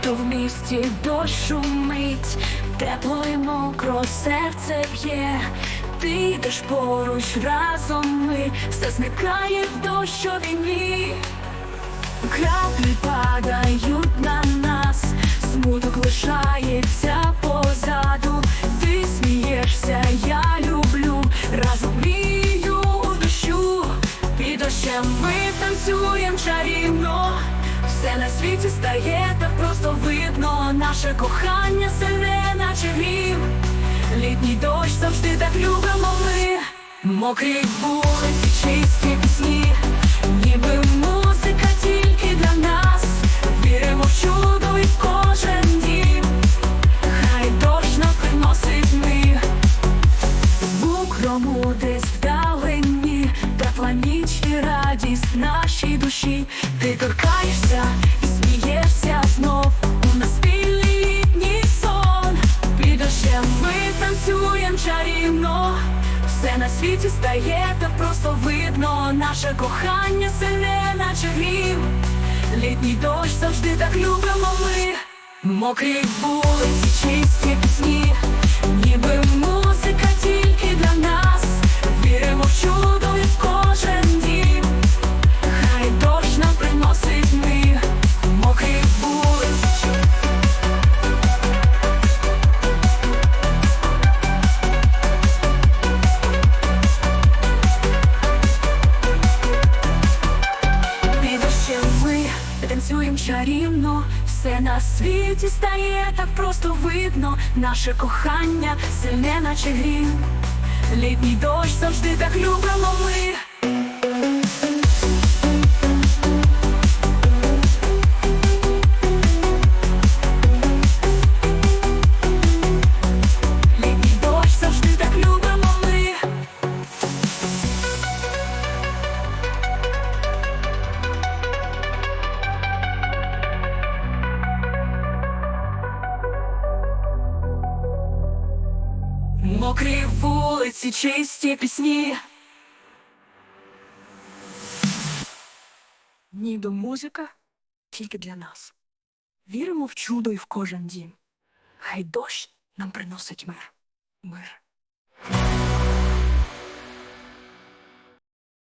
то в місті дощ шумить, тепло і мокро серце б'є. Ти йдеш поруч разом ми, все зникає в дощовій Краплі падають на нас, смуток лишається позаду. Ти смієшся, я люблю, разом мрію у дощу. Під дощем ми танцюєм чарівно. Все на світі стає. Наше кохання сильне, наче грім. Літній дощ завжди так любимо ми. Мокрі вулиці, чисті пісні, ніби музика тільки для нас. Віримо в чудо і в кожен дім. Хай дощ нам приносить мир. В укрому десь вдалині, тепла ніч радість нашій душі. Ти торкаєшся Все на світі стає так просто видно. Наше кохання сильне, наче грім. Літній дощ завжди так любимо ми. Мокрі вулиці, чисті пісні, ніби музика танцюєм чарівно, все на світі стає так просто видно. Наше кохання сильне, наче грім. Літній дощ завжди так любимо ми. Мокрі вулиці, чисті пісні. Ніби музика тільки для нас. Віримо в чудо і в кожен дім. Хай дощ нам приносить мир. Мир.